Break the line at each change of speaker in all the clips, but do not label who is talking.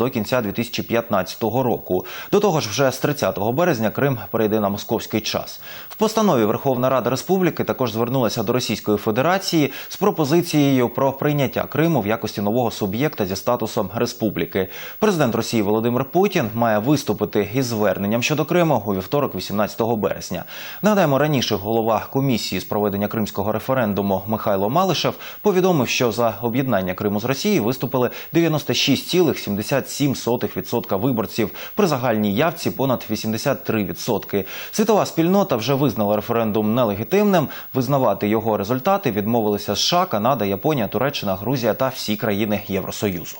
до кінця 2015 року. До того ж, вже з 30 березня Крим перейде на московський час. В постанові Верховна Рада Республіки також звернулася до Російської Федерації з пропозицією про прийняття Криму в якості нового суб'єкта зі статусом республіки. Президент Росії Володимир Путін має виступити із зверненням щодо Криму у вівторок, 18 березня. Нагадаємо, раніше голова комісії з проведення кримського референдуму Михайло Малишев повідомив, що за об'єднання Криму з Росією виступили 96,77% виборців при загальній явці понад 83%. Світова спільнота вже визнала референдум нелегітимним. Визнавати його результати відмовилися США, Канада, Японія, Туреччина, Грузія та всі країни Євросоюзу.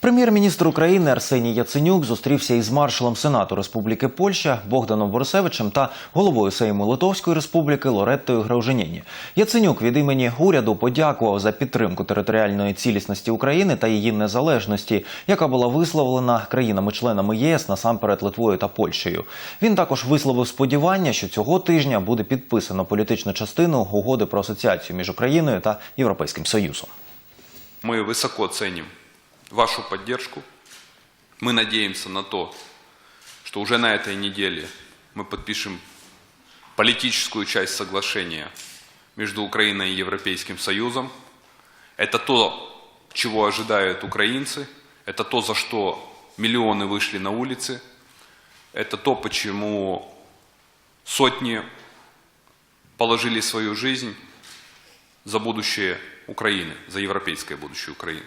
Прем'єр-міністр України Арсеній Яценюк зустрівся із маршалом Сенату Республіки Польща Богданом Борисевичем та головою Сейму Литовської Республіки Лореттою Грауженіні. Яценюк від імені уряду подякував за підтримку територіальної цілісності України та її незалежності, яка була висловлена країнами-членами єС насамперед Литвою та Польщею. Він також висловив сподівання, що цього тижня буде підписано політичну частину угоди про асоціацію між Україною та Європейським Союзом.
Мы высоко ценим вашу поддержку. Мы надеемся на то, что уже на этой неделе мы подпишем политическую часть соглашения между Украиной и Европейским Союзом. Это то, чего ожидают украинцы, это то, за что миллионы вышли на улицы, это то, почему сотни положили свою жизнь за будущее Украины, за европейское будущее Украины.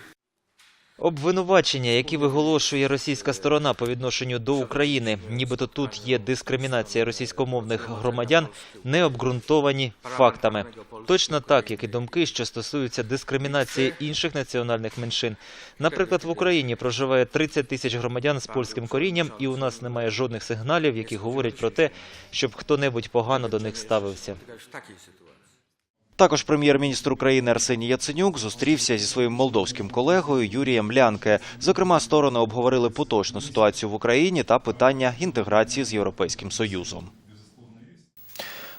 Обвинувачення, які виголошує російська сторона по відношенню до України, нібито тут є дискримінація російськомовних громадян, не обґрунтовані фактами. Точно так, як і думки, що стосуються дискримінації інших національних меншин. Наприклад, в Україні проживає 30 тисяч громадян з польським корінням, і у нас немає жодних сигналів, які говорять про те, щоб хто-небудь погано до них ставився.
Також прем'єр-міністр України Арсеній Яценюк зустрівся зі своїм молдовським колегою Юрієм Лянке. Зокрема, сторони обговорили поточну ситуацію в Україні та питання інтеграції з Європейським Союзом.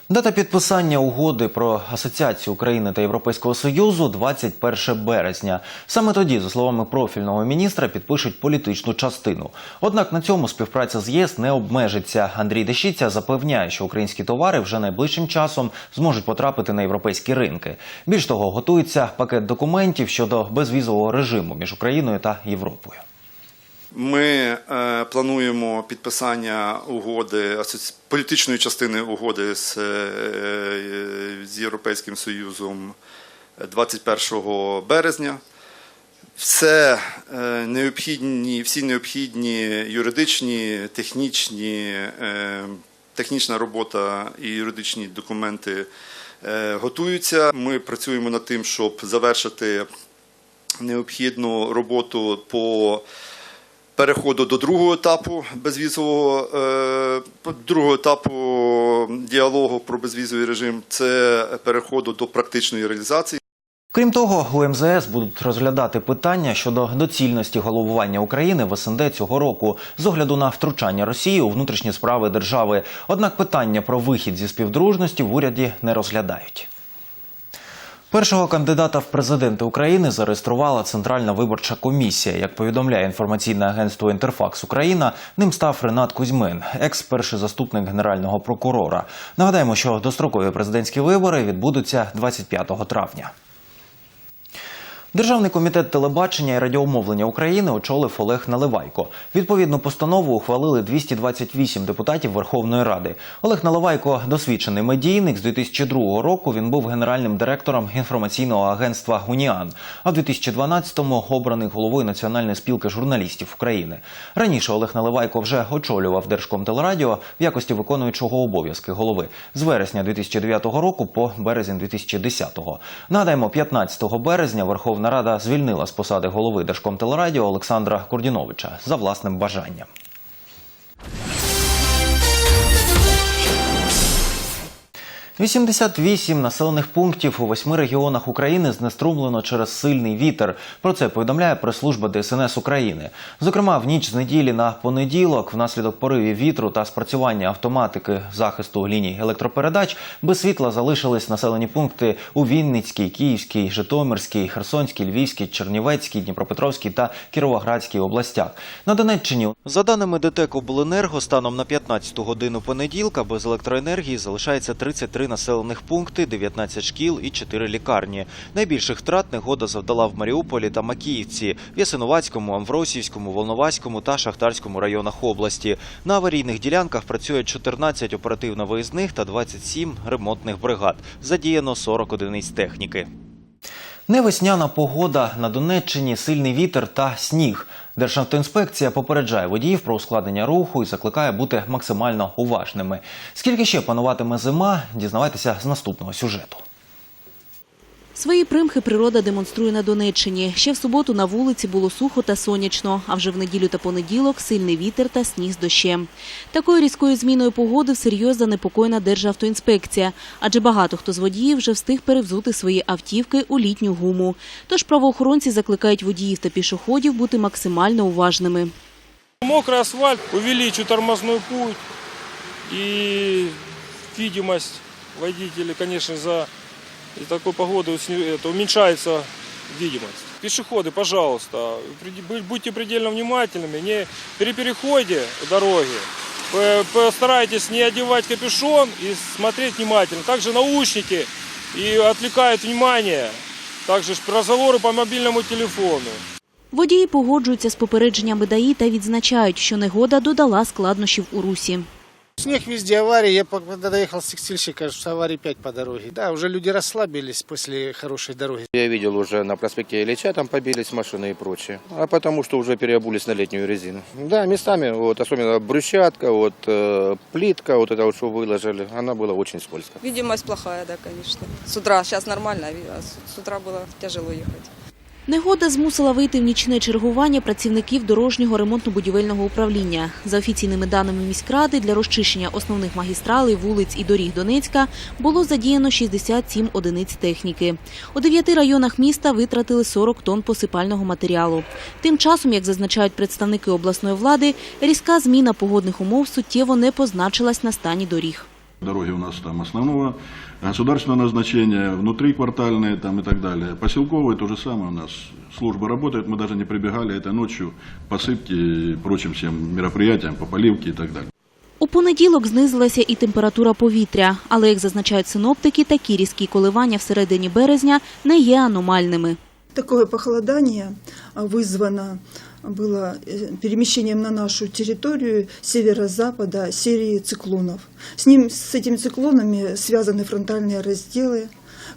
Дата підписання угоди про асоціацію України та Європейського Союзу 21 березня. Саме тоді, за словами профільного міністра, підпишуть політичну частину. Однак на цьому співпраця з ЄС не обмежиться. Андрій Дещиця запевняє, що українські товари вже найближчим часом зможуть потрапити на європейські ринки. Більш того, готується пакет документів щодо безвізового режиму між Україною та Європою.
Ми е, плануємо підписання угоди політичної частини угоди з, е, з Європейським Союзом 21 березня. Все е, необхідні, всі необхідні юридичні, технічні, е, технічна робота і юридичні документи е, готуються. Ми працюємо над тим, щоб завершити необхідну роботу по переходу до другого етапу безвізового е, другого етапу діалогу про безвізовий режим це переходу до практичної реалізації.
Крім того, у МЗС будуть розглядати питання щодо доцільності головування України в СНД цього року з огляду на втручання Росії у внутрішні справи держави. Однак питання про вихід зі співдружності в уряді не розглядають. Першого кандидата в президенти України зареєструвала Центральна виборча комісія. Як повідомляє інформаційне агентство Інтерфакс Україна, ним став Ренат Кузьмин, екс перший заступник генерального прокурора. Нагадаємо, що дострокові президентські вибори відбудуться 25 травня. Державний комітет телебачення і радіомовлення України очолив Олег Наливайко. Відповідну постанову ухвалили 228 депутатів Верховної Ради. Олег Наливайко – досвідчений медійник. З 2002 року він був генеральним директором інформаційного агентства «Уніан», а в 2012-му обраний головою Національної спілки журналістів України. Раніше Олег Наливайко вже очолював Держкомтелерадіо в якості виконуючого обов'язки голови з вересня 2009 року по березень 2010. Нагадаємо, 15 березня Верховна Рада звільнила з посади голови Держкомтелерадіо Олександра Курдіновича за власним бажанням. 88 населених пунктів у восьми регіонах України знеструмлено через сильний вітер. Про це повідомляє прес-служба ДСНС України. Зокрема, в ніч з неділі на понеділок, внаслідок поривів вітру та спрацювання автоматики захисту ліній електропередач, без світла залишились населені пункти у Вінницькій, Київській, Житомирській, Херсонській, Львівській, Чернівецькій, Дніпропетровській та Кіровоградській областях. На Донеччині, за даними ДТЕК Обленерго, станом на 15 годину понеділка без електроенергії залишається 33 населених пункти, 19 шкіл і 4 лікарні. Найбільших втрат негода завдала в Маріуполі та Макіївці, в Ясинувацькому, Амвросівському, Волноваському та Шахтарському районах області. На аварійних ділянках працює 14 оперативно-виїзних та 27 ремонтних бригад. Задіяно 40 одиниць техніки. Невесняна погода на Донеччині, сильний вітер та сніг. Державтоінспекція попереджає водіїв про ускладнення руху і закликає бути максимально уважними. Скільки ще пануватиме зима, дізнавайтеся з наступного сюжету.
Свої примхи природа демонструє на Донеччині. Ще в суботу на вулиці було сухо та сонячно, а вже в неділю та понеділок сильний вітер та сніг з дощем. Такою різкою зміною погоди всерйоз занепокоєна Державтоінспекція, адже багато хто з водіїв вже встиг перевзути свої автівки у літню гуму. Тож правоохоронці закликають водіїв та пішоходів бути максимально уважними.
Мокрый асфальт увеличит тормозной путь и видимость водителей, конечно, за и такой погоды сни- это уменьшается видимость. Пешеходы, пожалуйста, преди- будь- будьте предельно внимательными, не при переходе дороги п- постарайтесь не одевать капюшон и смотреть внимательно. Также наушники и отвлекают внимание. Также ж разговоры по мобильному телефону.
Водії погоджуються з попередженнями ДАІ та відзначають, що негода додала складнощів у русі.
Снег везде аварии. Я когда доехал с текстильщика, что аварий 5 по дороге. Да, уже люди расслабились после хорошей дороги.
Я видел уже на проспекте Ильича, там побились машины и прочее. А потому что уже переобулись на летнюю резину. Да, местами, вот, особенно брусчатка, вот, э, плитка, вот это вот, что выложили, она была очень скользкая.
Видимость плохая, да, конечно. С утра, сейчас нормально, а с утра было тяжело ехать.
Негода змусила вийти в нічне чергування працівників дорожнього ремонтно-будівельного управління. За офіційними даними міськради, для розчищення основних магістралей, вулиць і доріг Донецька було задіяно 67 одиниць техніки. У дев'яти районах міста витратили 40 тонн посипального матеріалу. Тим часом, як зазначають представники обласної влади, різка зміна погодних умов суттєво не позначилась на стані доріг.
Дороги у нас там основного государственного назначения, внутриквартальные там и так далее. Поселковые то же самое у нас. Службы работают, мы даже не прибегали это ночью, посыпки и прочим всем мероприятиям, по поливке и так далее.
У понеділок знизилася і температура повітря, але, як зазначають синоптики, такі різкі коливання всередині березня не є аномальними.
Такое похолодание а, вызвано было э, перемещением на нашу территорию северо-запада серии циклонов. С, ним, с этими циклонами связаны фронтальные разделы,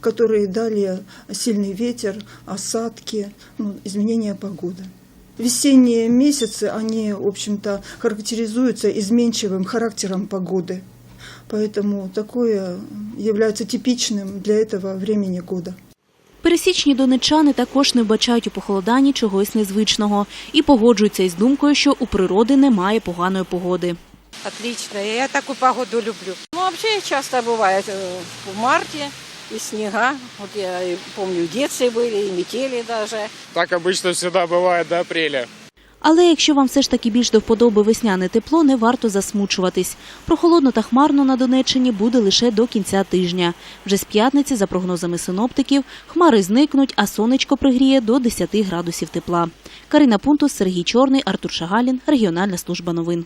которые дали сильный ветер, осадки, ну, изменение погоды. Весенние месяцы, они, в общем-то, характеризуются изменчивым характером погоды. Поэтому такое является типичным для этого времени года.
Пересічні донечани також не вбачають у похолоданні чогось незвичного і погоджуються із думкою, що у природи немає поганої погоди.
Отлично, я такую погоду люблю. Ну, вообще часто бывает э, в марте и снега. Вот я и помню, в детстве были, и метели даже.
Так обычно всегда бывает до апреля.
Але якщо вам все ж таки більш до вподоби весняне тепло, не варто засмучуватись. Прохолодно та хмарно на Донеччині буде лише до кінця тижня. Вже з п'ятниці, за прогнозами синоптиків, хмари зникнуть, а сонечко пригріє до 10 градусів тепла. Карина Пунтус, Сергій Чорний, Артур Шагалін, Регіональна служба новин.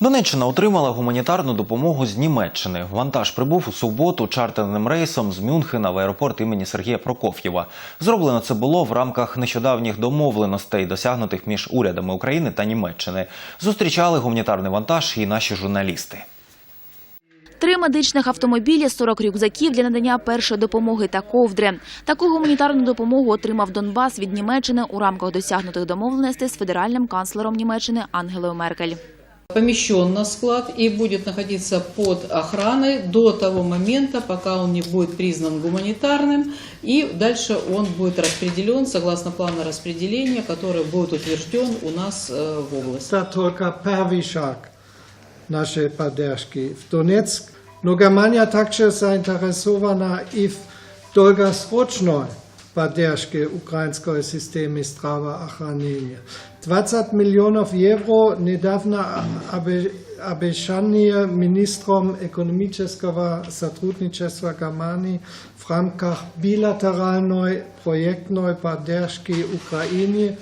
Донеччина отримала гуманітарну допомогу з Німеччини. Вантаж прибув у суботу чартерним рейсом з Мюнхена в аеропорт імені Сергія Прокоф'єва. Зроблено це було в рамках нещодавніх домовленостей, досягнутих між урядами України та Німеччини. Зустрічали гуманітарний вантаж і наші журналісти.
Три медичних автомобілі, 40 рюкзаків для надання першої допомоги та ковдри. Таку гуманітарну допомогу отримав Донбас від Німеччини у рамках досягнутих домовленостей з федеральним канцлером Німеччини Ангелою Меркель.
Помещен на склад и будет находиться под охраной до того момента, пока он не будет признан гуманитарным, и дальше он будет распределен согласно плану распределения, который будет утвержден у нас э, в области.
Это только первый шаг нашей поддержки. В Донецк
Но Германия также заинтересована и в долгосрочной поддержке украинского системы здравоохранения. 20 миллионов евро недавно обе- обещание министром экономического сотрудничества Германии в рамках билатеральной проектной поддержки Украине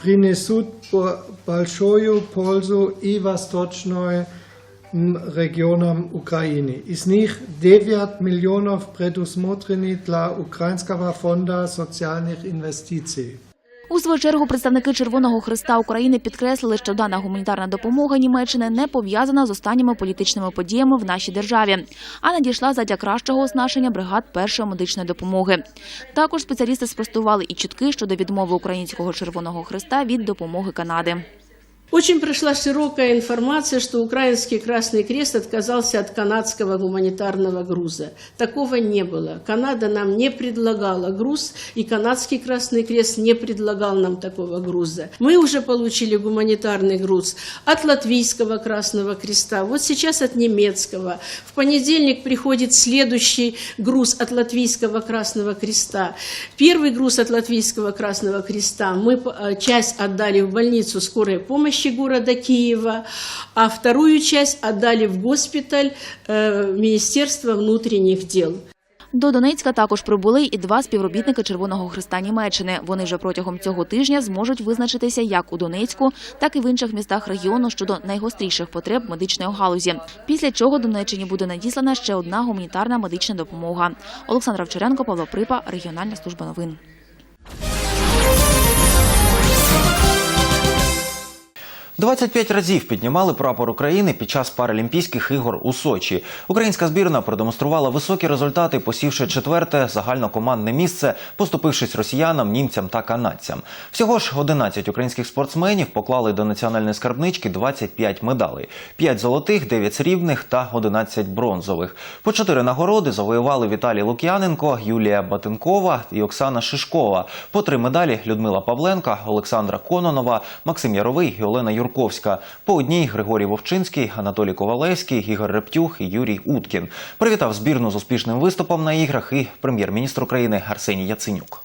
принесут бо- большую пользу и восточной регионам Украины. Из них 9 миллионов предусмотрены для Украинского фонда социальных инвестиций.
У свою чергу представники Червоного Христа України підкреслили, що дана гуманітарна допомога Німеччини не пов'язана з останніми політичними подіями в нашій державі, а надійшла задля кращого оснащення бригад першої медичної допомоги. Також спеціалісти спростували і чутки щодо відмови українського Червоного Христа від допомоги Канади.
Очень прошла широкая информация, что украинский Красный Крест отказался от канадского гуманитарного груза. Такого не было. Канада нам не предлагала груз, и канадский Красный Крест не предлагал нам такого груза. Мы уже получили гуманитарный груз от латвийского Красного Креста, вот сейчас от немецкого. В понедельник приходит следующий груз от латвийского Красного Креста. Первый груз от латвийского Красного Креста мы э, часть отдали в больницу скорой помощи города Киева, а вторую часть отдали в госпиталь э, Министерства внутренних дел.
До Донецька також прибули і два співробітники Червоного Христа Німеччини. Вони вже протягом цього тижня зможуть визначитися як у Донецьку, так і в інших містах регіону щодо найгостріших потреб медичної галузі. Після чого Донеччині буде надіслана ще одна гуманітарна медична допомога. Олександра Вчоренко, Павло Припа, Регіональна служба новин.
– 25 разів піднімали прапор України під час Паралімпійських ігор у Сочі. Українська збірна продемонструвала високі результати, посівши четверте загальнокомандне місце, поступившись росіянам, німцям та канадцям. Всього ж 11 українських спортсменів поклали до національної скарбнички 25 медалей: 5 золотих, 9 срібних та 11 бронзових. По чотири нагороди завоювали Віталій Лук'яненко, Юлія Батенкова і Оксана Шишкова. По три медалі Людмила Павленка, Олександра Кононова, Максим Яровий і Олена Юрковська. По одній Григорій Вовчинський, Анатолій Ковалевський, Ігор Рептюх і Юрій Уткін. Привітав збірну з успішним виступом на іграх і прем'єр-міністр України Арсеній Яценюк.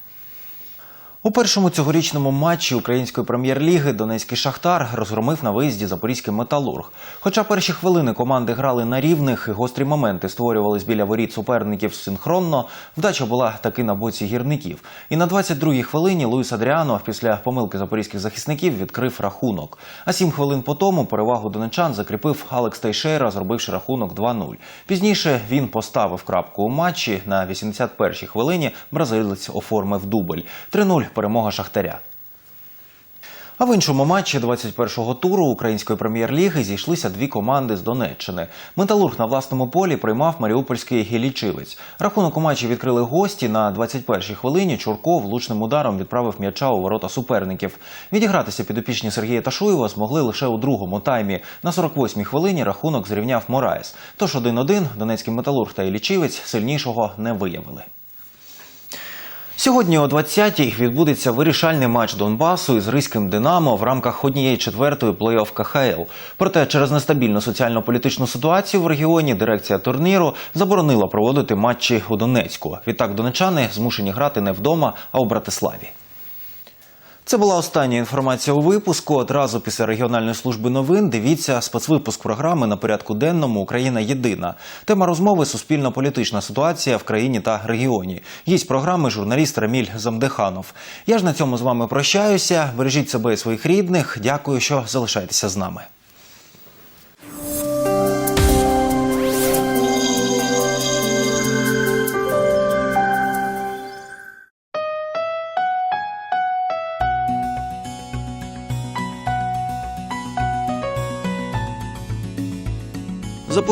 У першому цьогорічному матчі української прем'єр-ліги Донецький Шахтар розгромив на виїзді запорізький металург. Хоча перші хвилини команди грали на рівних і гострі моменти створювались біля воріт суперників синхронно, вдача була таки на боці гірників. І на 22-й хвилині Луїс Адріано після помилки запорізьких захисників відкрив рахунок. А сім хвилин по тому перевагу донечан закріпив Алекс Тейшейра, зробивши рахунок 2-0. Пізніше він поставив крапку у матчі. На 81-й хвилині бразилець оформив дубль. 3-0 перемога Шахтаря. А в іншому матчі 21-го туру української прем'єр-ліги зійшлися дві команди з Донеччини. Металург на власному полі приймав маріупольський гілічивець. Рахунок у матчі відкрили гості. На 21-й хвилині Чурков влучним ударом відправив м'яча у ворота суперників. Відігратися підопічні Сергія Ташуєва змогли лише у другому таймі. На 48-й хвилині рахунок зрівняв Мораєс. Тож 1-1 донецький металург та Ілічівець сильнішого не виявили. Сьогодні о 20-й відбудеться вирішальний матч Донбасу із Ризьким Динамо в рамках однієї четвертої плей-офф КХЛ. Проте через нестабільну соціально-політичну ситуацію в регіоні дирекція турніру заборонила проводити матчі у Донецьку. Відтак донечани змушені грати не вдома, а у Братиславі. Це була остання інформація у випуску. Одразу після регіональної служби новин дивіться спецвипуск програми на порядку денному Україна єдина. Тема розмови суспільно-політична ситуація в країні та регіоні. Гість програми журналіст Раміль Замдеханов. Я ж на цьому з вами прощаюся. Бережіть себе і своїх рідних. Дякую, що залишаєтеся з нами.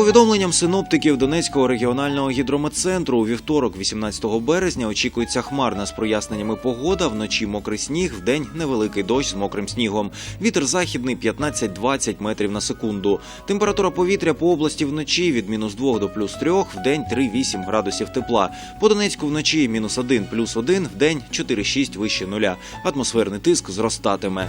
Повідомленням синоптиків Донецького регіонального гідрометцентру, у вівторок, 18 березня, очікується хмарна з проясненнями погода. Вночі мокрий сніг, вдень невеликий дощ з мокрим снігом. Вітер західний 15-20 метрів на секунду. Температура повітря по області вночі від мінус 2 до плюс 3, вдень 3-8 градусів тепла. По Донецьку вночі мінус 1 плюс 1, вдень 4-6 вище нуля. Атмосферний тиск зростатиме.